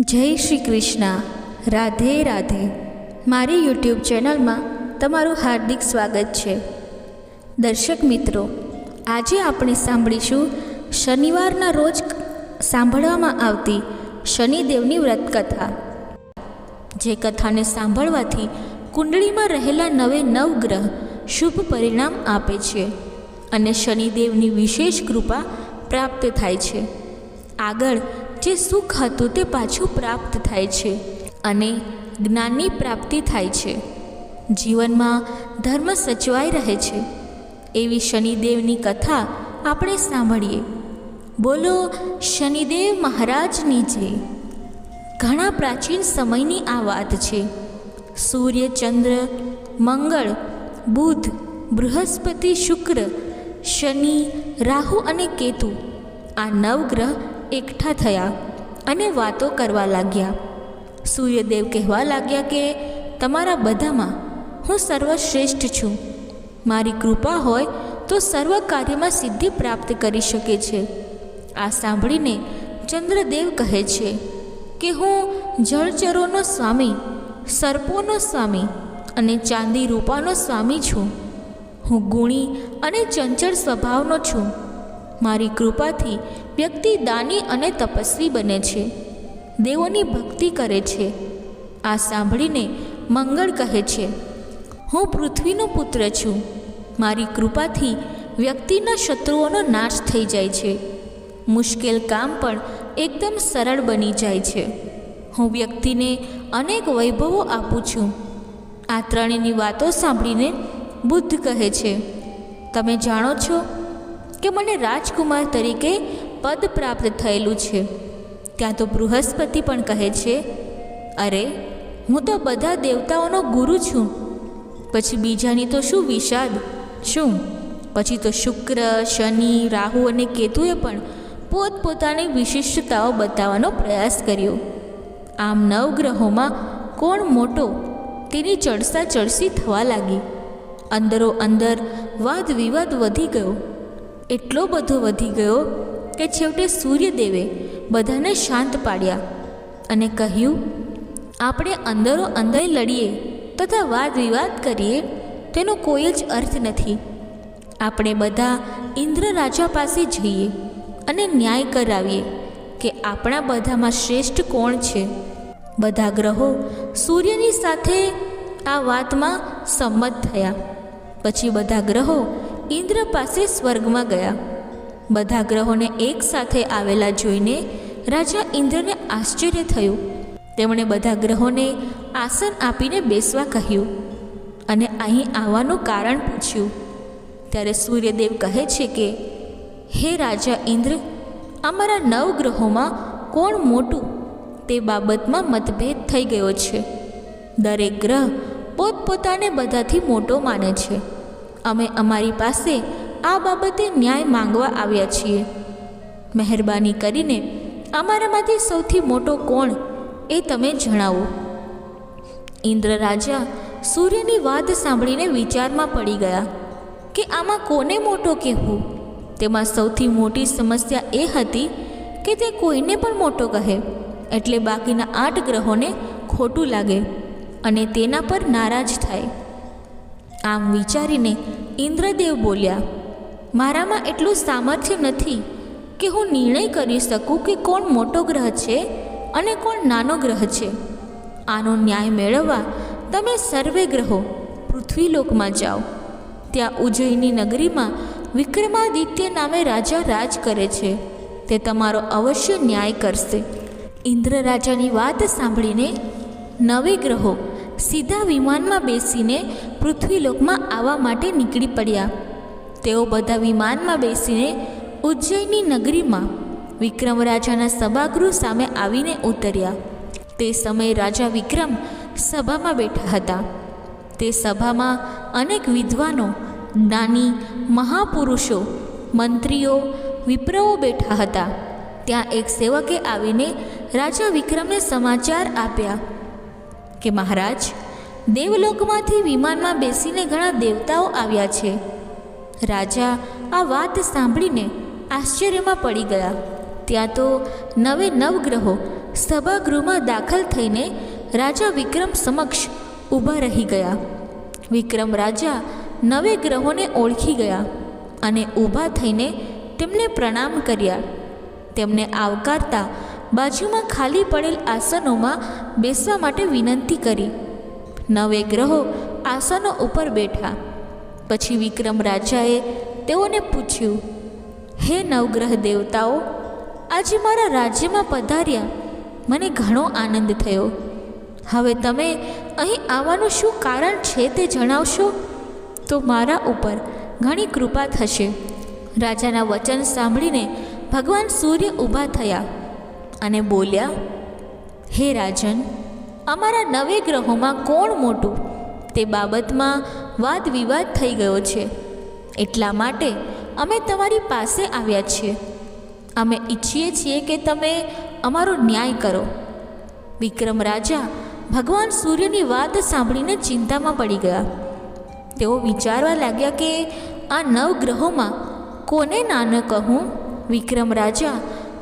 જય શ્રી કૃષ્ણ. રાધે રાધે. મારી યુટ્યુબ ચેનલમાં તમારું હાર્દિક સ્વાગત છે. દર્શક મિત્રો, આજે આપણે સાંભળીશું શનિવારના રોજ સાંભળવામાં આવતી શનિદેવની વ્રતકથા. જે કથાને સાંભળવાથી કુંડળીમાં રહેલા નવે નવ ગ્રહ શુભ પરિણામ આપે છે અને શનિદેવની વિશેષ કૃપા પ્રાપ્ત થાય છે. આગળ જે સુખ હતું તે પાછું પ્રાપ્ત થાય છે અને જ્ઞાનની પ્રાપ્તિ થાય છે. જીવનમાં ધર્મ સચવાઈ રહે છે. એવી શનિદેવની કથા આપણે સાંભળીએ. બોલો, શનિદેવ મહારાજની જય ઘણા પ્રાચીન સમયની આ વાત છે. સૂર્ય, ચંદ્ર, મંગળ, બુધ, બૃહસ્પતિ, શુક્ર, શનિ, રાહુ અને કેતુ. આ નવ ગ્રહ એકઠા થયા અને વાતો કરવા લાગ્યા. સૂર્યદેવ કહેવા લાગ્યા કે, તમારા બધામાં હું સર્વશ્રેષ્ઠ છું. મારી કૃપા હોય તો સર્વ કાર્યમાં સિદ્ધિ પ્રાપ્ત કરી શકે છે. આ સાંભળીને ચંદ્રદેવ કહે છે કે, હું જળચરોનો સ્વામી, સર્પોનો સ્વામી અને ચાંદી રૂપાનો સ્વામી છું. હું ગુણી અને ચંચળ સ્વભાવનો છું. મારી કૃપાથી વ્યક્તિ દાની અને તપસ્વી બને છે. દેવોની ભક્તિ કરે છે. આ સાંભળીને મંગળ કહે છે, હું પૃથ્વીનો પુત્ર છું. મારી કૃપાથી વ્યક્તિના શત્રુઓનો નાશ થઈ જાય છે. મુશ્કેલ કામ પણ એકદમ સરળ બની જાય છે. હું વ્યક્તિને અનેક વૈભવો આપું છું. આ ત્રણેયની વાતો સાંભળીને બુદ્ધ કહે છે, તમે જાણો છો કે મને રાજકુમાર તરીકે પદ પ્રાપ્ત થયેલું છે. ત્યાં તો બૃહસ્પતિ પણ કહે છે, અરે, હું તો બધા દેવતાઓનો ગુરુ છું. પછી બીજાની તો શું વિષાદ? શું? પછી તો શુક્ર, શનિ, રાહુ અને કેતુએ પણ પોતપોતાની વિશિષ્ટતાઓ બતાવવાનો પ્રયાસ કર્યો. આમ નવગ્રહોમાં કોણ મોટો? તેની ચડસા ચડસી થવા લાગી. અંદરો અંદર વાદ વિવાદ વધી ગયો. એટલો બધો વધી ગયો કે છેવટે સૂર્યદેવે બધાને શાંત પાડ્યા અને કહ્યું, આપણે અંદરો અંદર લડીએ, તથા વાદ વિવાદ કરીએ, તેનો કોઈ જ અર્થ નથી. આપણે બધા ઇન્દ્ર રાજા પાસે જઈએ અને ન્યાય કરાવીએ કે આપણા બધામાં શ્રેષ્ઠ કોણ છે. બધા ગ્રહો સૂર્યની સાથે આ વાતમાં સંમત થયા. પછી બધા ગ્રહો ઇન્દ્ર પાસે સ્વર્ગમાં ગયા. બધા ગ્રહોને એક સાથે આવેલા જોઈને રાજા ઇન્દ્રને આશ્ચર્ય થયું. તેમણે બધા ગ્રહોને આસન આપીને બેસવા કહ્યું અને અહીં આવવાનું કારણ પૂછ્યું. ત્યારે સૂર્યદેવ કહે છે કે, હે રાજા ઇન્દ્ર, અમારા નવ ગ્રહોમાં કોણ મોટું? તે બાબતમાં મતભેદ થઈ ગયો છે. દરેક ગ્રહ પોતપોતાને બધાથી મોટો માને છે. અમે અમારી પાસે આ બાબતે ન્યાય માંગવા આવ્યા છીએ. મહેરબાની કરીને અમારામાંથી સૌથી મોટો કોણ એ તમે જણાવો. ઇન્દ્ર રાજા સૂર્યની વાત સાંભળીને વિચારમાં પડી ગયા કે આમાં કોને મોટો કહેવું? તેમાં સૌથી મોટી સમસ્યા એ હતી કે તે કોઈને પણ મોટો કહે, એટલે બાકીના આઠ ગ્રહોને ખોટું લાગે અને તેના પર નારાજ થાય. આમ વિચારીને ઇન્દ્રદેવ બોલ્યા, મારામાં એટલું સામર્થ્ય નથી કે હું નિર્ણય કરી શકું કે કોણ મોટો ગ્રહ છે અને કોણ નાનો ગ્રહ છે. આનો ન્યાય મેળવવા તમે સર્વે ગ્રહો પૃથ્વીલોકમાં જાઓ. ત્યાં ઉજ્જૈની નગરીમાં વિક્રમાદિત્ય નામે રાજા રાજ કરે છે. તે તમારો અવશ્ય ન્યાય કરશે. ઇન્દ્ર રાજાની વાત સાંભળીને નવે ગ્રહો સીધા વિમાનમાં બેસીને પૃથ્વીલોકમાં આવવા માટે નીકળી પડ્યા. તેઓ બધા વિમાનમાં બેસીને ઉજ્જૈની નગરીમાં વિક્રમ રાજાના સભાગૃહ સામે આવીને ઉતર્યા. તે સમયે રાજા વિક્રમ સભામાં બેઠા હતા. તે સભામાં અનેક વિદ્વાનો જ્ઞાની મહાપુરુષો, મંત્રીઓ, વિપ્રવો બેઠા હતા. ત્યાં એક સેવકે આવીને રાજા વિક્રમને સમાચાર આપ્યા. કે મહારાજ, દેવલોકમાંથી વિમાનમાં બેસીને ઘણા દેવતાઓ આવ્યા છે. રાજા આ વાત સાંભળીને આશ્ચર્યમાં પડી ગયા. ત્યાં તો નવે નવ ગ્રહો સભાગૃહમાં દાખલ થઈને રાજા વિક્રમ સમક્ષ ઊભા રહી ગયા. વિક્રમ રાજા નવે ગ્રહોને ઓળખી ગયા અને ઊભા થઈને તેમને પ્રણામ કર્યા. તેમને આવકારતા બાજુમાં ખાલી પડેલ આસનોમાં બેસવા માટે વિનંતી કરી. નવે ગ્રહો આસનો ઉપર બેઠા. પછી વિક્રમ રાજાએ તેઓને પૂછ્યું, હે નવગ્રહ દેવતાઓ, આજે મારા રાજ્યમાં પધાર્યા. મને ઘણો આનંદ થયો. હવે તમે અહીં આવવાનું શું કારણ છે તે જણાવશો તો મારા ઉપર ઘણી કૃપા થશે. રાજાના વચન સાંભળીને ભગવાન સૂર્ય ઊભા થયા. અને બોલ્યા, હે રાજન, અમારા નવે ગ્રહોમાં કોણ મોટું? તે બાબતમાં વાદ વિવાદ થઈ ગયો છે. એટલા માટે અમે તમારી પાસે આવ્યા છીએ. અમે ઈચ્છીએ છીએ કે તમે અમારો ન્યાય કરો. વિક્રમ રાજા ભગવાન સૂર્યની વાત સાંભળીને ચિંતામાં પડી ગયા. તેઓ વિચારવા લાગ્યા કે, આ નવ ગ્રહોમાં કોને નાનો કહું? વિક્રમ રાજા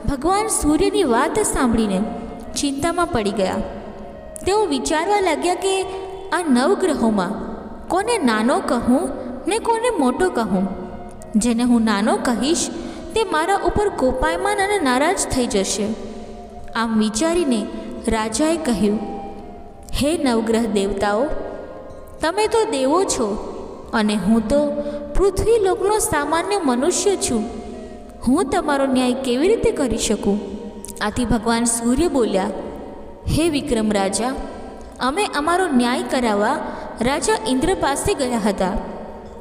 ભગવાન સૂર્યની વાત સાંભળીને ચિંતામાં પડી ગયા. તેઓ વિચારવા લાગ્યા કે આ નવગ્રહોમાં કોને નાનો કહું ને કોને મોટો કહું? જેને હું નાનો કહીશ, તે મારા ઉપર કોપાયમાન અને નારાજ થઈ જશે. આમ વિચારીને રાજાએ કહ્યું, હે નવગ્રહ દેવતાઓ, તમે તો દેવો છો અને હું તો પૃથ્વી લોકનો સામાન્ય મનુષ્ય છું. હું તમારો ન્યાય કેવી રીતે કરી શકું? આથી ભગવાન સૂર્ય બોલ્યા, હે વિક્રમ રાજા, અમે અમારો ન્યાય કરાવવા રાજા ઇન્દ્ર પાસે ગયા હતા.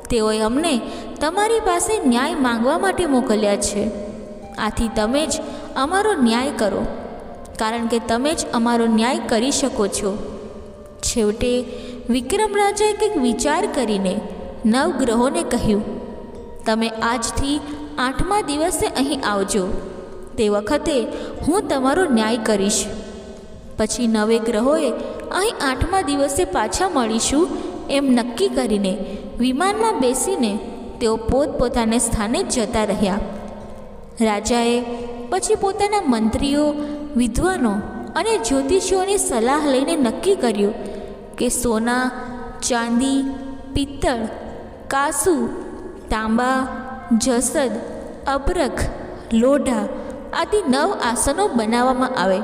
તેઓએ અમને તમારી પાસે ન્યાય માંગવા માટે મોકલ્યા છે. આથી તમે જ અમારો ન્યાય કરો, કારણ કે તમે જ અમારો ન્યાય કરી શકો છો. છેવટે વિક્રમ રાજાએ કંઈક વિચાર કરીને નવ ગ્રહોને કહ્યું, તમે આજથી આઠમા દિવસે અહીં આવજો. તે વખતે હું તમારો ન્યાય કરીશ. પછી નવે ગ્રહોએ અહીં આઠમા દિવસે પાછા મળીશું એમ નક્કી કરીને વિમાનમાં બેસીને તેઓ પોતપોતાને સ્થાને જતા રહ્યા. રાજાએ પછી પોતાના મંત્રીઓ, વિદ્વાનો અને જ્યોતિષીઓની સલાહ લઈને નક્કી કર્યું કે સોના, ચાંદી, પિત્તળ, કાસુ, તાંબા જસદ, અબરખ, લોઢા આદિ નવ આસનો બનાવવામાં આવે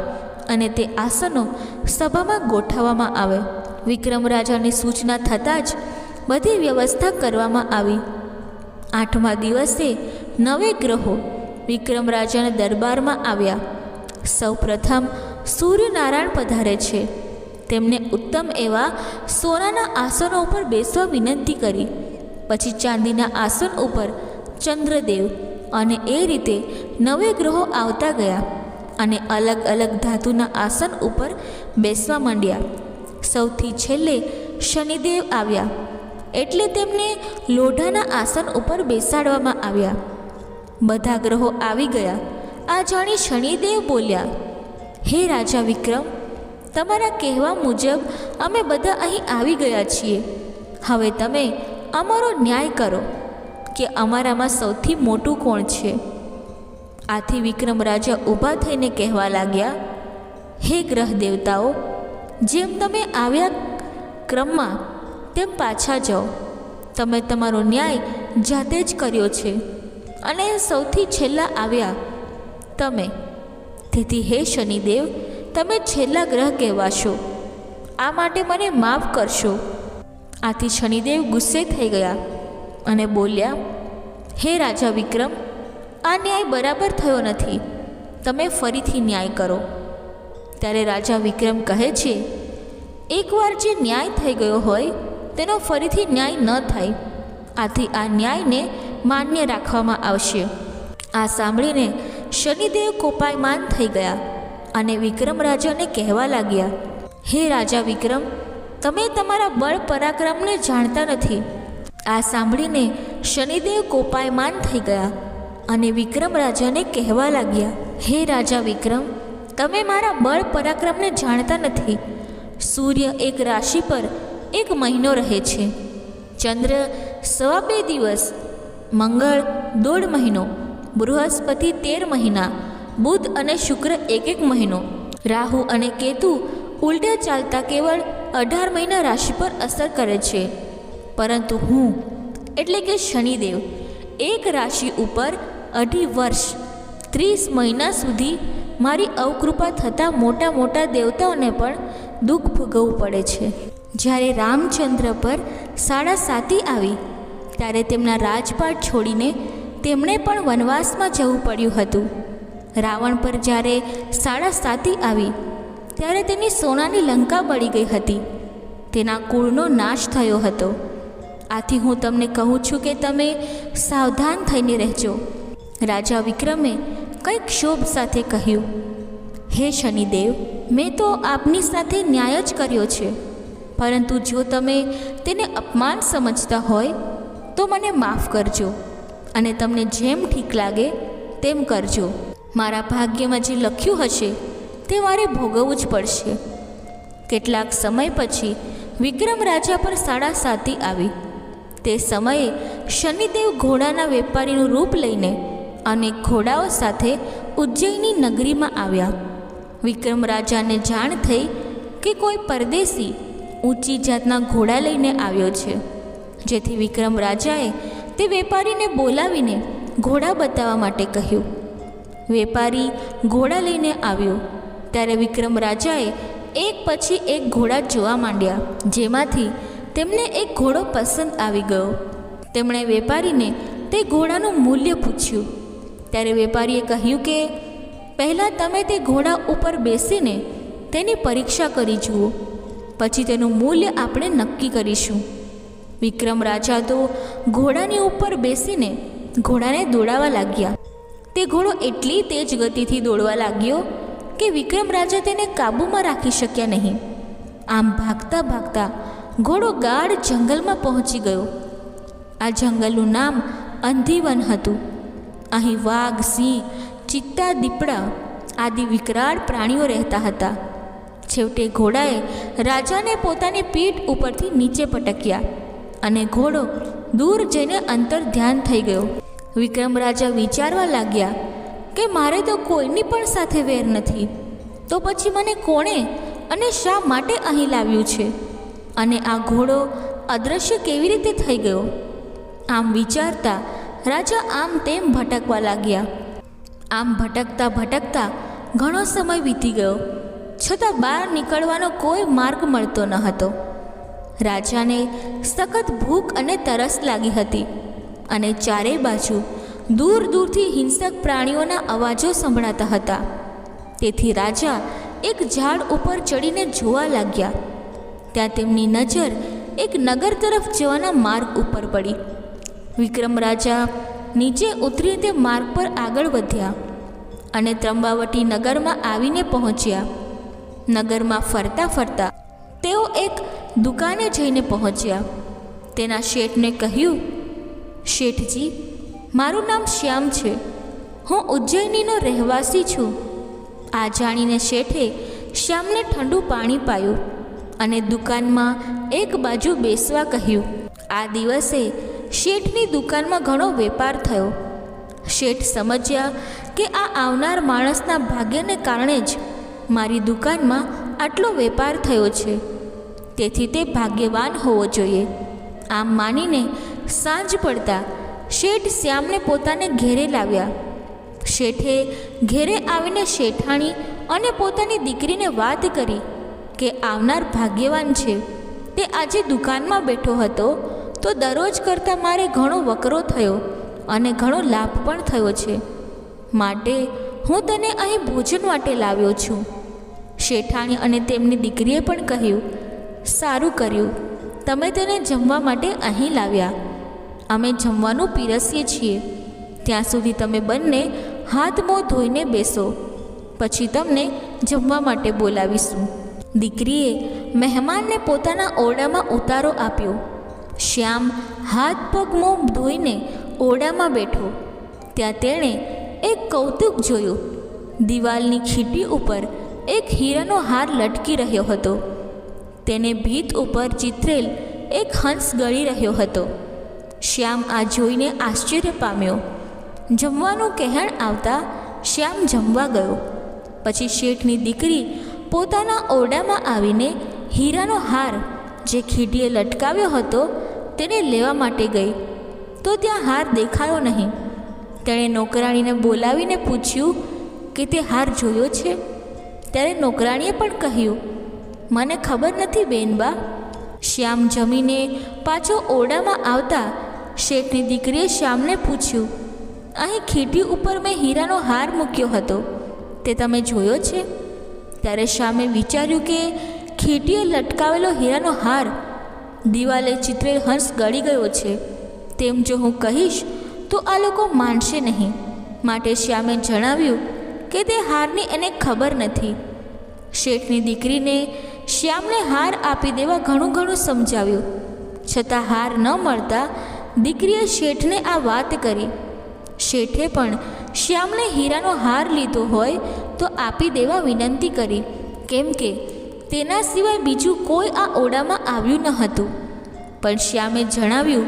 અને તે આસનો સભામાં ગોઠવવામાં આવે. વિક્રમ રાજાની સૂચના થતાં જ બધી વ્યવસ્થા કરવામાં આવી. આઠમા દિવસે નવે ગ્રહો વિક્રમ રાજાના દરબારમાં આવ્યા. સૌપ્રથમ સૂર્યનારાયણ પધારે છે. તેમને ઉત્તમ એવા સોનાના આસનો ઉપર બેસવા વિનંતી કરી. પછી ચાંદીના આસન ઉપર ચંદ્રદેવ અને એ રીતે નવે ગ્રહો આવતા ગયા અને અલગ અલગ ધાતુના આસન ઉપર બેસવા માંડ્યા. સૌથી છેલ્લે શનિદેવ આવ્યા એટલે તેમને લોઢાના આસન ઉપર બેસાડવામાં આવ્યા. બધા ગ્રહો આવી ગયા. આ જાણી શનિદેવ બોલ્યા, હે રાજા વિક્રમ, તમારા કહેવા મુજબ અમે બધા અહીં આવી ગયા છીએ. હવે તમે અમારો ન્યાય કરો. કે અમારામાં સૌથી મોટું કોણ છે? આથી વિક્રમ રાજા ઊભા થઈને કહેવા લાગ્યા, હે ગ્રહ દેવતાઓ, જેમ તમે આવ્યા ક્રમમાં, તેમ પાછા જાઓ. તમે તમારો ન્યાય જાતે જ કર્યો છે. અને સૌથી છેલ્લા આવ્યા તમે. તેથી હે શનિદેવ, તમે છેલ્લા ગ્રહ કહેવાશો. આ માટે મને માફ કરશો. આથી શનિદેવ ગુસ્સે થઈ ગયા. અને બોલ્યા, હે રાજા વિક્રમ, આ ન્યાય બરાબર થયો નથી. તમે ફરીથી ન્યાય કરો. ત્યારે રાજા વિક્રમ કહે છે, એકવાર જે ન્યાય થઈ ગયો હોય, તેનો ફરીથી ન્યાય ન થાય. આથી આ ન્યાયને માન્ય રાખવામાં આવશે. આ સાંભળીને શનિદેવ કોપાયમાન થઈ ગયા અને વિક્રમ રાજાને કહેવા લાગ્યા, હે રાજા વિક્રમ, તમે તમારા બળ પરાક્રમને જાણતા નથી. આ સાંભળીને શનિદેવ કોપાયમાન થઈ ગયા અને વિક્રમ રાજાને કહેવા લાગ્યા, હે રાજા વિક્રમ, તમે મારા બળ પરાક્રમને જાણતા નથી. સૂર્ય એક રાશિ પર એક મહિનો રહે છે. ચંદ્ર સવા બે દિવસ, મંગળ દોઢ મહિનો, બૃહસ્પતિ તેર મહિના, બુધ અને શુક્ર એક એક મહિનો. રાહુ અને કેતુ ઉલટા ચાલતા કેવળ અઢાર મહિના રાશિ પર અસર કરે છે. પરંતુ હું, એટલે કે શનિદેવ, એક રાશિ ઉપર અઢી વર્ષ, ત્રીસ મહિના સુધી મારી અવકૃપા થતાં મોટા મોટા દેવતાઓને પણ દુઃખ ભોગવવું પડે છે. જ્યારે રામચંદ્ર પર સાડા સાતી આવી, ત્યારે તેમના રાજપાટ છોડીને તેમણે પણ વનવાસમાં જવું પડ્યું હતું. રાવણ પર જ્યારે સાડા સાતી આવી, ત્યારે તેની સોનાની લંકા બળી ગઈ હતી. તેના કુળનો નાશ થયો હતો. આથી હું તમને કહું છું કે તમે સાવધાન થઈને રહેજો. રાજા વિક્રમે કંઈક ક્ષોભ સાથે કહ્યું, હે શનિદેવ, મેં તો આપની સાથે ન્યાય જ કર્યો છે. પરંતુ જો તમે તેને અપમાન સમજતા હોય, તો મને માફ કરજો અને તમને જેમ ઠીક લાગે, તેમ કરજો. મારા ભાગ્યમાં જે લખ્યું હશે, તે મારે ભોગવવું જ પડશે. કેટલાક સમય પછી વિક્રમ રાજા પર સાડા સાતી આવી. તે સમયે શનિદેવ ઘોડાના વેપારીનું રૂપ લઈને અનેક ઘોડાઓ સાથે ઉજ્જૈની નગરીમાં આવ્યા. વિક્રમ રાજાને જાણ થઈ કે કોઈ પરદેશી ઊંચી જાતના ઘોડા લઈને આવ્યો છે. જેથી વિક્રમ રાજાએ તે વેપારીને બોલાવીને ઘોડા બતાવવા માટે કહ્યું. વેપારી ઘોડા લઈને આવ્યો. ત્યારે વિક્રમ રાજાએ એક પછી એક ઘોડા જોવા માંડ્યા. જેમાંથી તેમને એક ઘોડો પસંદ આવી ગયો. તેમણે વેપારીને તે ઘોડાનું મૂલ્ય પૂછ્યું. ત્યારે વેપારીએ કહ્યું કે, પહેલાં તમે તે ઘોડા ઉપર બેસીને તેની પરીક્ષા કરી જુઓ. પછી તેનું મૂલ્ય આપણે નક્કી કરીશું. વિક્રમ રાજા તો ઘોડાની ઉપર બેસીને ઘોડાને દોડાવા લાગ્યા. તે ઘોડો એટલી તેજ ગતિથી દોડવા લાગ્યો કે વિક્રમ રાજા તેને કાબૂમાં રાખી શક્યા નહીં. આમ ભાગતા ભાગતા ઘોડો ગાઢ જંગલમાં પહોંચી ગયો. આ જંગલનું નામ અંધીવન હતું. અહીં વાઘ, સિંહ, ચિત્તા, દીપડા આદિ વિકરાળ પ્રાણીઓ રહેતા હતા. છેવટે ઘોડાએ રાજાને પોતાની પીઠ ઉપરથી નીચે પટક્યા અને ઘોડો દૂર જઈને અંતર ધ્યાન થઈ ગયો. વિક્રમ રાજા વિચારવા લાગ્યા કે મારે તો કોઈની પણ સાથે વેર નથી. તો પછી મને કોણે અને શા માટે અહીં લાવ્યું છે? અને આ ઘોડો અદૃશ્ય કેવી રીતે થઈ ગયો? આમ વિચારતા રાજા આમ તેમ ભટકવા લાગ્યા. આમ ભટકતા ભટકતા ઘણો સમય વીતી ગયો. છતાં બહાર નીકળવાનો કોઈ માર્ગ મળતો ન હતો. રાજાને સખત ભૂખ અને તરસ લાગી હતી અને ચારે બાજુ દૂર દૂરથી હિંસક પ્રાણીઓના અવાજો સંભળાતા હતા. તેથી રાજા એક ઝાડ ઉપર ચડીને જોવા લાગ્યા. ત્યાં તેમની નજર એક નગર તરફ જવાના માર્ગ ઉપર પડી. વિક્રમ રાજા નીચે ઉતરી તે માર્ગ પર આગળ વધ્યા અને ત્રંબાવટી નગરમાં આવીને પહોંચ્યા. નગરમાં ફરતા ફરતા તેઓ એક દુકાને જઈને પહોંચ્યા. તેના શેઠને કહ્યું, શેઠજી, મારું નામ શ્યામ છે. હું ઉજ્જૈનીનો રહેવાસી છું. આ જાણીને શેઠે શ્યામને ઠંડુ પાણી પાયું. અને દુકાનમાં એક બાજુ બેસવા કહ્યું. આ દિવસે શેઠની દુકાનમાં ઘણો વેપાર થયો. શેઠ સમજ્યા કે આ આવનાર માણસના ભાગ્યને કારણે જ મારી દુકાનમાં આટલો વેપાર થયો છે. તેથી તે ભાગ્યવાન હોવો જોઈએ. આમ માનીને સાંજ પડતા શેઠ શ્યામને પોતાને ઘેરે લાવ્યા. શેઠે ઘેરે આવીને શેઠાણી અને પોતાની દીકરીને વાત કરી. કે આવનાર ભાગ્યવાન છે. તે આજે દુકાનમાં બેઠો હતો, તો દરરોજ કરતાં મારે ઘણો વકરો થયો અને ઘણો લાભ પણ થયો છે. માટે હું તને અહીં ભોજન માટે લાવ્યો છું. શેઠાણી અને તેમની દીકરીએ પણ કહ્યું, સારું કર્યું. તમે તેને જમવા માટે અહીં લાવ્યા. અમે જમવાનું પીરસીએ છીએ. ત્યાં સુધી તમે બંને હાથ મોં ધોઈને બેસો. પછી તમને જમવા માટે બોલાવીશું. દીકરીએ મહેમાનને પોતાના ઓરડામાં ઉતારો આપ્યો. શ્યામ હાથ પગ મોં ધોઈને ઓરડામાં બેઠો. ત્યાં તેણે એક કૌતુક જોયું. દિવાલની ખીટી ઉપર એક હીરાનો હાર લટકી રહ્યો હતો. તેને ભીત ઉપર ચિત્રેલ એક હંસ ગળી રહ્યો હતો. શ્યામ આ જોઈને આશ્ચર્ય પામ્યો. જમવાનું કહેણ આવતા શ્યામ જમવા ગયો. પછી શેઠની દીકરી પોતાના ઓરડામાં આવીને હીરાનો હાર જે ખીડીએ લટકાવ્યો હતો તેને લેવા માટે ગઈ. તો ત્યાં હાર દેખાયો નહીં. તેણે નોકરાણીને બોલાવીને પૂછ્યું કે તે હાર જોયો છે? ત્યારે નોકરાણીએ પણ કહ્યું, મને ખબર નથી બેનબા શ્યામ જમીને પાછો ઓરડામાં આવતા શેઠની દીકરીએ શ્યામને પૂછ્યું, અહીં ખીટી ઉપર મેં હીરાનો હાર મૂક્યો હતો. તે તમે જોયો છે? ત્યારે શ્યામે વિચાર્યું કે ખેટીએ લટકાવેલો હીરાનો હાર દિવાલે ચિત્રેલ હંસ ગળી ગયો છે. તેમ જો હું કહીશ, તો આ લોકો માનશે નહીં. માટે શ્યામે જણાવ્યું કે તે હારની એને ખબર નથી. શેઠની દીકરીને શ્યામને હાર આપી દેવા ઘણું ઘણું સમજાવ્યું. છતાં હાર ન મળતા દીકરીએ શેઠને આ વાત કરી. શેઠે પણ શ્યામને હીરાનો હાર લીધો હોય તો આપી દેવા વિનંતી કરી. કેમ કે તેના સિવાય બીજું કોઈ આ ઓરડામાં આવ્યું ન હતું. પણ શ્યામે જણાવ્યું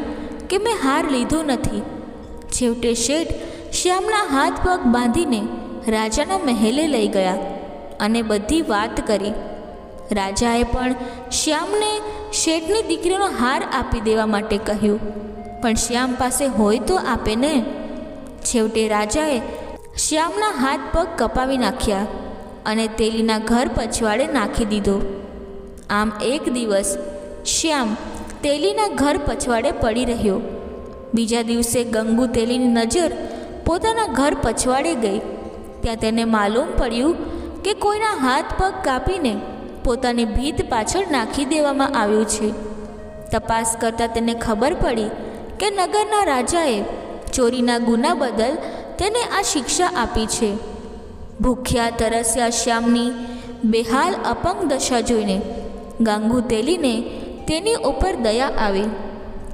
કે મેં હાર લીધો નથી. છેવટે શેઠ શ્યામના હાથ પગ બાંધીને રાજાના મહેલે લઈ ગયા અને બધી વાત કરી. રાજાએ પણ શ્યામને શેઠની દીકરીનો હાર આપી દેવા માટે કહ્યું. પણ શ્યામ પાસે હોય તો આપે ને? છેવટે રાજાએ શ્યામના હાથ પગ કપાવી નાખ્યા અને તેલીના ઘર પછવાડે નાખી દીધો. આમ એક દિવસ શ્યામ તેલીના ઘર પછવાડે પડી રહ્યો. બીજા દિવસે ગંગુ તેલીની નજર પોતાના ઘર પછવાડે ગઈ. ત્યાં તેને માલુમ પડ્યું કે કોઈના હાથ પગ કાપીને પોતાની ભીત પાછળ નાખી દેવામાં આવ્યું છે. તપાસ કરતાં તેને ખબર પડી કે નગરના રાજાએ ચોરીના ગુના બદલ તેને આ શિક્ષા આપી છે. ભૂખ્યા, તરસ્યા, શ્યામની બેહાલ, અપંગ દશા જોઈને ગાંગુ તેલીને તેની ઉપર દયા આવી.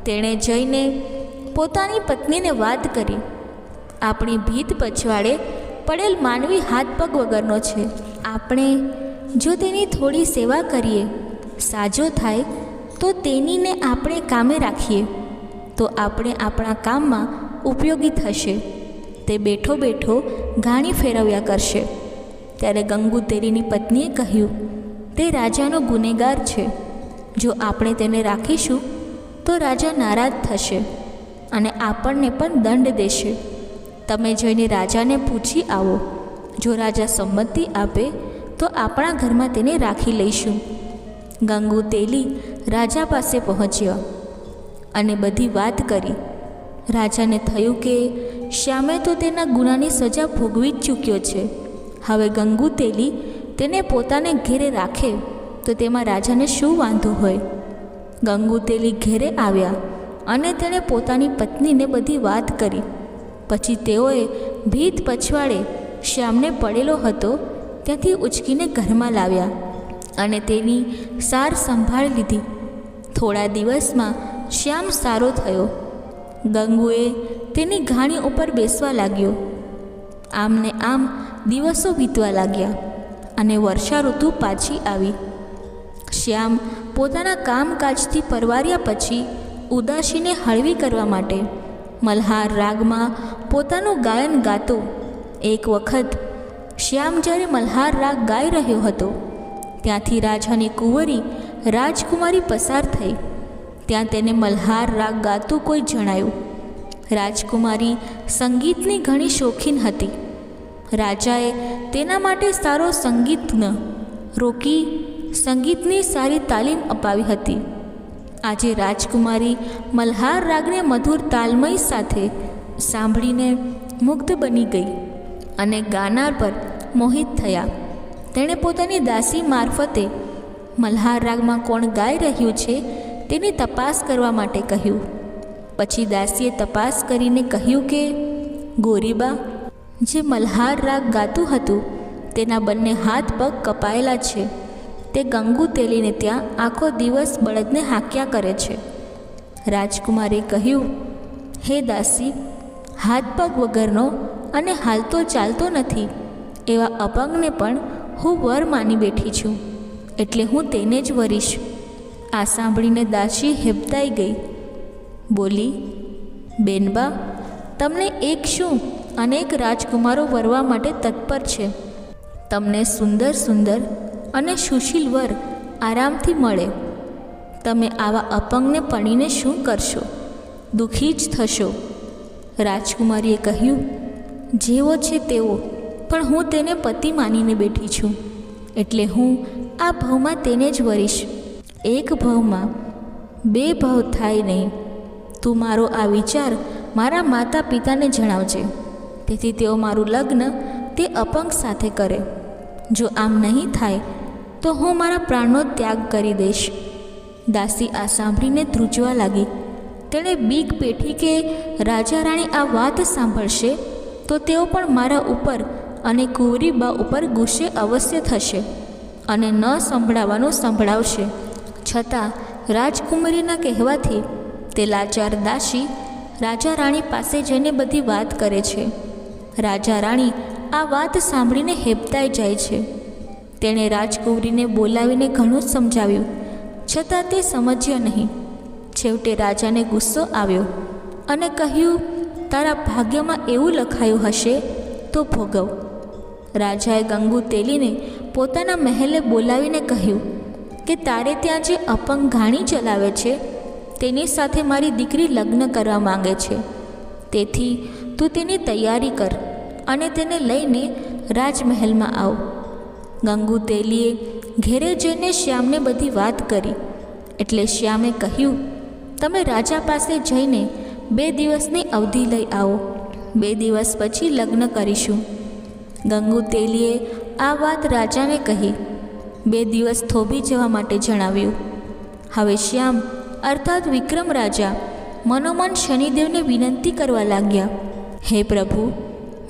તેણે જઈને પોતાની પત્નીને વાત કરી. આપણી ભીત પછવાડે પડેલ માનવી હાથ પગ વગરનો છે. આપણે જો તેની થોડી સેવા કરીએ, સાજો થાય, તો તેનીને આપણે કામે રાખીએ. તો આપણે આપણા કામમાં ઉપયોગી થશે. તે બેઠો બેઠો ઘાણી ફેરવ્યા કરશે. ત્યારે ગંગુ તેરીની પત્નીએ કહ્યું, તે રાજાનો ગુનેગાર છે. જો આપણે તેને રાખીશું, તો રાજા નારાજ થશે અને આપણને પણ દંડ દેશે. તમે જઈને રાજાને પૂછી આવો. જો રાજા સંમતિ આપે, તો આપણા ઘરમાં તેને રાખી લઈશું. ગંગુ તેલી રાજા પાસે પહોંચ્યા અને બધી વાત કરી. રાજાને થયું કે શ્યામે તો તેના ગુનાની સજા ભોગવી જ ચૂક્યો છે. હવે ગંગુ તેલી તેને પોતાને ઘેરે રાખે તો તેમાં રાજાને શું વાંધો હોય? ગંગુ તેલી ઘેરે આવ્યા અને તેણે પોતાની પત્નીને બધી વાત કરી. પછી તેઓએ ભીત પછવાડે શ્યામને પડેલો હતો, ત્યાંથી ઉચકીને ઘરમાં લાવ્યા અને તેની સાર સંભાળ લીધી. થોડા દિવસમાં શ્યામ સારો થયો. ગંગુએ તેની ઘાણી ઉપર બેસવા લાગ્યો. આમને આમ દિવસો વીતવા લાગ્યા અને વર્ષા ઋતુ પાછી આવી. શ્યામ પોતાના કામકાજથી પરવાર્યા પછી ઉદાસીને હળવી કરવા માટે મલ્હાર રાગમાં પોતાનું ગાયન ગાતો. એક વખત શ્યામ જ્યારે મલ્હાર રાગ ગાઈ રહ્યો હતો, ત્યાંથી રાજાની કુંવરી રાજકુમારી પસાર થઈ. ત્યાં તેને મલ્હાર રાગ ગાતું કોઈ જણાયું. રાજકુમારી સંગીતની ઘણી શોખીન હતી. રાજાએ તેના માટે સારો સંગીતજ્ઞ રોકી સંગીતની સારી તાલીમ અપાવી હતી. આજે રાજકુમારી મલ્હાર રાગને મધુર તાલમય સાથે સાંભળીને મુગ્ધ બની ગઈ અને ગાનાર પર મોહિત થયા. તેણે પોતાની દાસી મારફતે મલ્હાર રાગમાં કોણ ગાઈ રહ્યું છે તેની તપાસ કરવા માટે કહ્યું. પછી દાસીએ તપાસ કરીને કહ્યું કે, ગોરીબા, જે મલ્હાર રાગ ગાતું હતું, તેના બંને હાથ પગ કપાયેલા છે. તે ગંગુ તેલીને ત્યાં આખો દિવસ બળદને હાંક્યા કરે છે. રાજકુમારે કહ્યું, હે દાસી, હાથ પગ વગરનો અને હાલતો ચાલતો નથી. એવા અપંગને પણ હું વર માની બેઠી છું. એટલે હું તેને જ વરીશ. આ સાંભળીને દાસી હેબતાઈ ગઈ. બોલી, બેનબા, તમને એક શું અનેક રાજકુમારો વરવા માટે તત્પર છે. તમને સુંદર સુંદર અને સુશીલ વર આરામથી મળે. તમે આવા અપંગને પડીને શું કરશો? દુઃખી જ થશો. રાજકુમારીએ કહ્યું, જેવો છે તેવો, પણ હું તેને પતિ માનીને બેઠી છું. એટલે હું આ ભાવમાં તેને જ વરીશ. એક ભાવમાં બે ભાવ થાય નહીં. તું મારો આ વિચાર મારા માતા પિતાને જણાવજે. તેથી તેઓ મારું લગ્ન તે અપંગ સાથે કરે. જો આમ નહીં થાય, તો હું મારા પ્રાણનો ત્યાગ કરી દઈશ. દાસી આ સાંભળીને ધ્રુજવા લાગી. તેણે બીક પેઠી કે, રાજા રાણી આ વાત સાંભળશે? તો તેઓ પણ મારા ઉપર અને કુંવરી બા ઉપર ગુસ્સે અવશ્ય થશે અને ન સંભળાવવાનું સંભળાવશે. છતાં રાજકુમારીના કહેવાથી તે લાચાર દાસી રાજા રાણી પાસે જઈને બધી વાત કરે છે. રાજા રાણી આ વાત સાંભળીને હેપતાઈ જાય છે. તેણે રાજકુંવરીને બોલાવીને ઘણું સમજાવ્યું. છતાં તે સમજ્યો નહીં. છેવટે રાજાને ગુસ્સો આવ્યો અને કહ્યું, તારા ભાગ્યમાં એવું લખાયું હશે તો ભોગવ. રાજાએ ગંગુ તેલીને પોતાના મહેલે બોલાવીને કહ્યું કે, તારે ત્યાં જે અપંગ ઘાણી ચલાવે છે તેની સાથે મારી દીકરી લગ્ન કરવા માંગે છે. તેથી તું તેની તૈયારી કર અને તેને લઈને રાજમહેલમાં આવ. ગંગુ તેલીએ ઘેરે જઈને શ્યામને બધી વાત કરી. એટલે શ્યામે કહ્યું, તમે રાજા પાસે જઈને બે દિવસની અવધિ લઈ આવો. બે દિવસ પછી લગ્ન કરીશું. ગંગુ તેલીએ આ વાત રાજાને કહી. બે દિવસ થોભી જવા માટે જણાવ્યું. હવે શ્યામ અર્થાત વિક્રમ રાજા, મનોમન શનિદેવને વિનંતી કરવા લાગ્યા, હે પ્રભુ,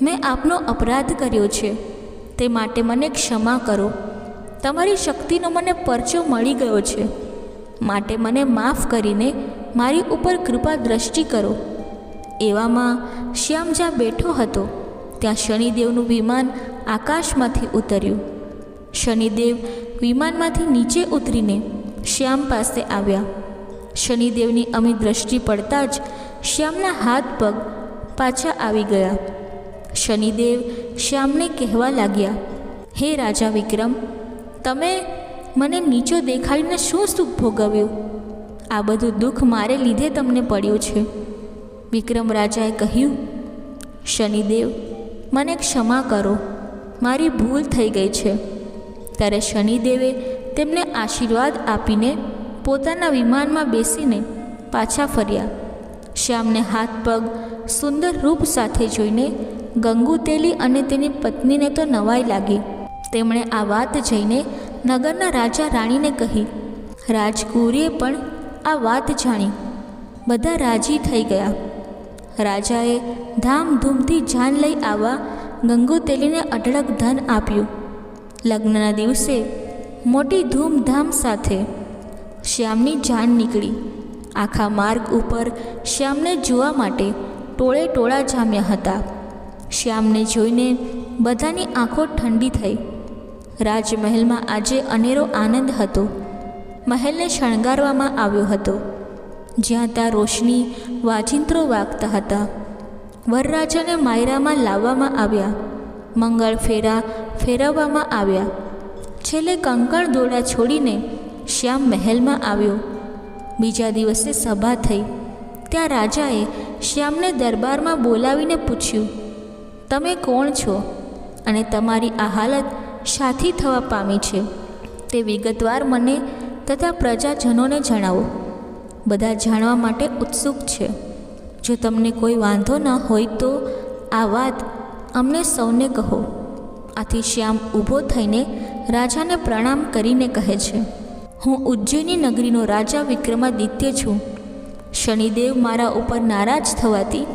મેં આપનો અપરાધ કર્યો છે. તે માટે મને ક્ષમા કરો. તમારી શક્તિનો મને પરચો મળી ગયો છે. માટે મને માફ કરીને મારી ઉપર કૃપા દ્રષ્ટિ કરો. એવામાં શ્યામ જ્યાં બેઠો હતો, ત્યાં શનિદેવનું વિમાન આકાશમાંથી ઉતર્યું. શનિદેવ વિમાનમાંથી નીચે ઉતરીને શ્યામ પાસે આવ્યા. શનિદેવની અમી દ્રષ્ટિ પડતા જ શ્યામના હાથ પગ પાછા આવી ગયા. શનિદેવ શ્યામને કહેવા લાગ્યા, હે રાજા વિક્રમ, તમે મને નીચો દેખાડીને શું સુખ ભોગવ્યું? આ બધું દુઃખ મારે લીધે તમને પડ્યું છે. વિક્રમ રાજાએ કહ્યું, શનિદેવ, મને ક્ષમા કરો. મારી ભૂલ થઈ ગઈ છે. ત્યારે શનિદેવે તેમને આશીર્વાદ આપીને પોતાના વિમાનમાં બેસીને પાછા ફર્યા. શ્યામને હાથ પગ સુંદર રૂપ સાથે જોઈને ગંગુતેલી અને તેની પત્નીને તો નવાઈ લાગી. તેમણે આ વાત જઈને નગરના રાજા રાણીને કહી, રાજકુરીએ પણ આ વાત જાણી. બધા રાજી થઈ ગયા. રાજાએ ધામધૂમથી જાન લઈ આવવા ગંગુતેલીને અઢળક ધન આપ્યું. લગ્નના દિવસે મોટી ધૂમધામ સાથે શ્યામની જાન નીકળી. આખા માર્ગ ઉપર શ્યામને જોવા માટે ટોળે ટોળા જામ્યા હતા. શ્યામને જોઈને બધાની આંખો ઠંડી થઈ. રાજમહેલમાં આજે અનેરો આનંદ હતો. મહેલને શણગારવામાં આવ્યો હતો. જ્યાં ત્યાં રોશની વાજિંત્રો વાગતા હતા. વરરાજાને માયરામાં લાવવામાં આવ્યા. મંગળ ફેરા ફેરવવામાં આવ્યા. છેલ્લે કંકણ દોડા છોડીને શ્યામ મહેલમાં આવ્યો. બીજા દિવસે સભા થઈ. ત્યાં રાજાએ શ્યામને દરબારમાં બોલાવીને પૂછ્યું, તમે કોણ છો? અને તમારી આ હાલત શાથી થવા પામી છે. તે વિગતવાર મને તથા પ્રજાજનોને જણાવો. બધા જાણવા માટે ઉત્સુક છે. જો તમને કોઈ વાંધો ન હોય તો આ વાત અમને સૌને કહો. આથી શ્યામ ઊભો થઈને રાજાને પ્રણામ કરીને કહે છે હું ઉજ્જૈની નગરીનો રાજા વિક્રમાદિત્ય છું. શનિદેવ મારા ઉપર નારાજ થવાથી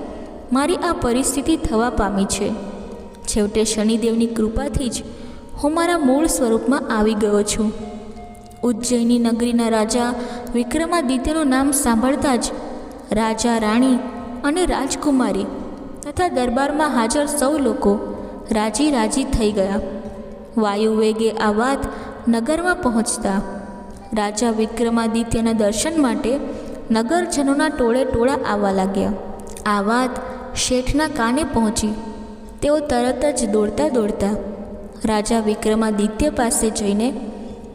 મારી આ પરિસ્થિતિ થવા પામી છે. છેવટે શનિદેવની કૃપાથી જ હું મારા મૂળ સ્વરૂપમાં આવી ગયો છું. ઉજ્જૈની નગરીના રાજા વિક્રમાદિત્યનું નામ સાંભળતા જ રાજા રાણી અને રાજકુમારી તથા દરબારમાં હાજર સૌ લોકો રાજી રાજી થઈ ગયા. વાયુ વેગે આ વાત નગરમાં પહોંચતા રાજા વિક્રમાદિત્યના દર્શન માટે નગરજનોના ટોળે ટોળા આવવા લાગ્યા. આ વાત શેઠના કાને પહોંચી. તેઓ તરત જ દોડતા દોડતા રાજા વિક્રમાદિત્ય પાસે જઈને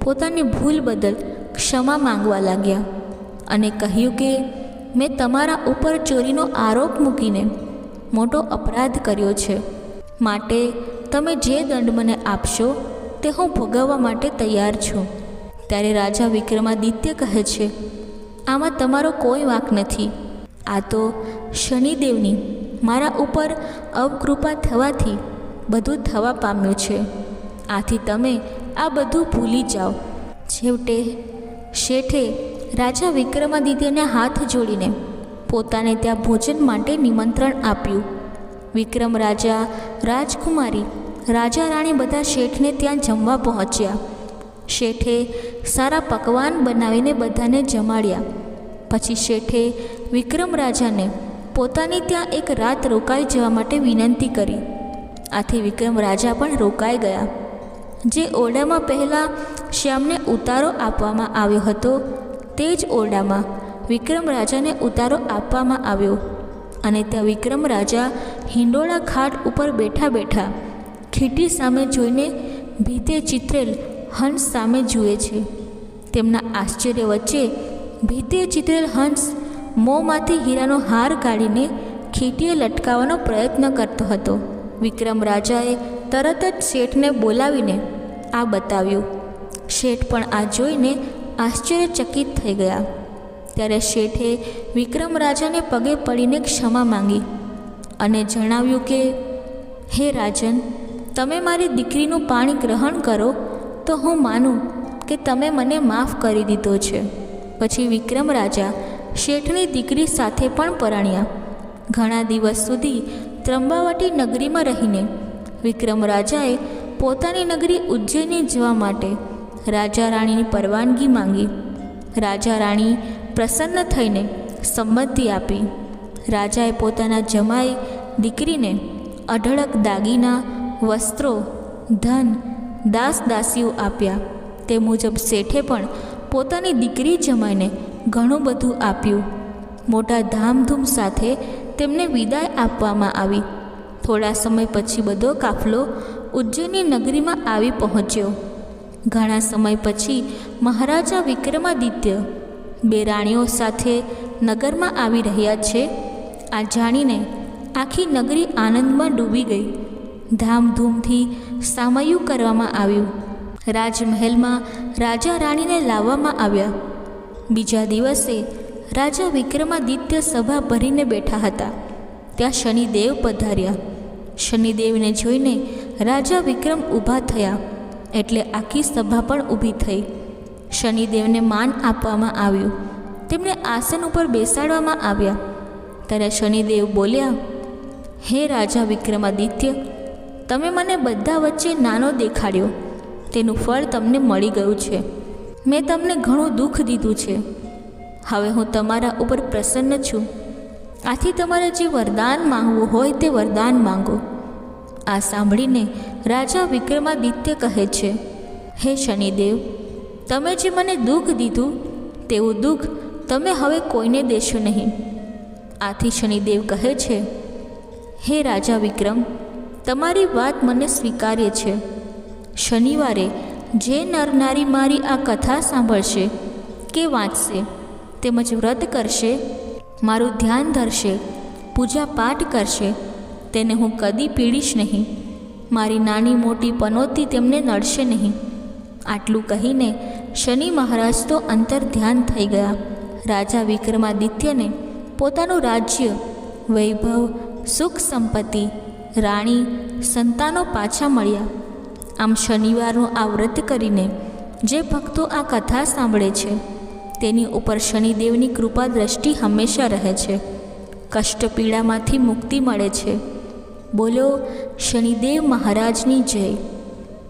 પોતાની ભૂલ બદલ ક્ષમા માંગવા લાગ્યા અને કહ્યું કે, મેં તમારા ઉપર ચોરીનો આરોપ મૂકીને મોટો અપરાધ કર્યો છે. માટે તમે જે દંડ મને આપશો તે હું ભોગવવા માટે તૈયાર છું. ત્યારે રાજા વિક્રમાદિત્ય કહે છે, આમાં તમારો કોઈ વાંક નથી. આ તો શનિદેવની મારા ઉપર અવકૃપા થવાથી બધું થવા પામ્યું છે. આથી તમે આ બધું ભૂલી જાઓ. છેવટે શેઠે રાજા વિક્રમાદિત્યને હાથ જોડીને પોતાને ત્યાં ભોજન માટે નિમંત્રણ આપ્યું. વિક્રમ રાજા, રાજકુમારી, રાજા રાણી બધા શેઠને ત્યાં જમવા પહોંચ્યા. શેઠે સારા પકવાન બનાવીને બધાને જમાડ્યા. પછી શેઠે વિક્રમ રાજાને પોતાની ત્યાં એક રાત રોકાઈ જવા માટે વિનંતી કરી. આથી વિક્રમ રાજા પણ રોકાઈ ગયા. જે ઓરડામાં પહેલાં શ્યામને ઉતારો આપવામાં આવ્યો હતો, તે જ ઓરડામાં વિક્રમ રાજાને ઉતારો આપવામાં આવ્યો અને ત્યાં વિક્રમ રાજા હિંડોળા ખાટ ઉપર બેઠા બેઠા ખીટી સામે જોઈને ભીતે ચિત્રેલ હંસ સામે જુએ છે. તેમના આશ્ચર્ય વચ્ચે ભીતે ચિત્રેલ હંસ મોંમાંથી હીરાનો હાર કાઢીને ખીટીએ લટકાવવાનો પ્રયત્ન કરતો હતો. વિક્રમ રાજાએ તરત જ શેઠને બોલાવીને આ બતાવ્યું. શેઠ પણ આ જોઈને આશ્ચર્યચકિત થઈ ગયા. ત્યારે શેઠે વિક્રમ રાજાને પગે પડીને ક્ષમા માંગી અને જણાવ્યું કે, હે રાજન, તમે મારી દીકરીનું પાણી ગ્રહણ કરો તો હું માનું કે તમે મને માફ કરી દીધો છે. પછી વિક્રમ રાજા શેઠની દીકરી સાથે પણ પરણ્યા. ઘણા દિવસ સુધી ત્રંબાવટી નગરીમાં રહીને વિક્રમ રાજાએ પોતાની નગરી ઉજ્જૈની જવા માટે રાજા રાણીની પરવાનગી માંગી. રાજા રાણી પ્રસન્ન થઈને સંમતિ આપી. રાજાએ પોતાના જમાઈ દીકરીને અઢળક દાગીના, વસ્ત્રો, ધન દાસ દાસીઓ આપ્યા. તે મુજબ શેઠે પણ પોતાની દીકરી જમાઈને ઘણું બધું આપ્યું. મોટા ધામધૂમ સાથે તેમને વિદાય આપવામાં આવી. થોડા સમય પછી બધો કાફલો ઉજ્જૈનની નગરીમાં આવી પહોંચ્યો. ઘણા સમય પછી મહારાજા વિક્રમાદિત્ય બે રાણીઓ સાથે નગરમાં આવી રહ્યા છે. આ જાણીને આખી નગરી આનંદમાં ડૂબી ગઈ. ધામધૂમથી સામયું કરવામાં આવ્યું. રાજમહેલમાં રાજા રાણીને લાવવામાં આવ્યા. બીજા દિવસે રાજા વિક્રમાદિત્ય સભા ભરીને બેઠા હતા. ત્યાં શનિદેવ પધાર્યા. શનિદેવને જોઈને રાજા વિક્રમ ઊભા થયા. એટલે આખી સભા પણ ઊભી થઈ. શનિદેવને માન આપવામાં આવ્યું. તેમને આસન ઉપર બેસાડવામાં આવ્યા. ત્યારે શનિદેવ બોલ્યા, હે રાજા વિક્રમાદિત્ય તમે મને બધા વચ્ચે નાનો દેખાડ્યો. તેનું ફળ તમને મળી ગયું છે. મેં તમને ઘણું દુઃખ દીધું છે. હવે હું તમારા ઉપર પ્રસન્ન છું. આથી તમારે જે વરદાન માંગવું હોય તે વરદાન માંગો. આ સાંભળીને રાજા વિક્રમાદિત્ય કહે છે, હે શનિદેવ, તમે જે મને દુઃખ દીધું, તેવું દુઃખ તમે હવે કોઈને દેશો નહીં. આથી શનિદેવ કહે છે, હે રાજા વિક્રમ તમારી વાત મને સ્વીકાર્ય છે. શનિવારે જે નરનારી મારી આ કથા સાંભળશે કે વાંચશે તેમજ વ્રત કરશે, મારું ધ્યાન ધરશે, પૂજા પાઠ કરશે, તેને હું કદી પીડીશ નહીં. મારી નાની મોટી પનોતી તેમને નડશે નહીં. આટલું કહીને શનિ મહારાજ તો અંતર ધ્યાન થઈ ગયા. રાજા વિક્રમાદિત્યને પોતાનું રાજ્ય, વૈભવ સુખ સંપત્તિ રાણી સંતાનો પાછા મળ્યા. આમ શનિવારનું આ વ્રત કરીને જે ભક્તો આ કથા સાંભળે છે, તેની ઉપર શનિદેવની કૃપા દ્રષ્ટિ હંમેશા રહે છે. કષ્ટ પીડામાંથી મુક્તિ મળે છે. બોલો, શનિદેવ મહારાજની જય.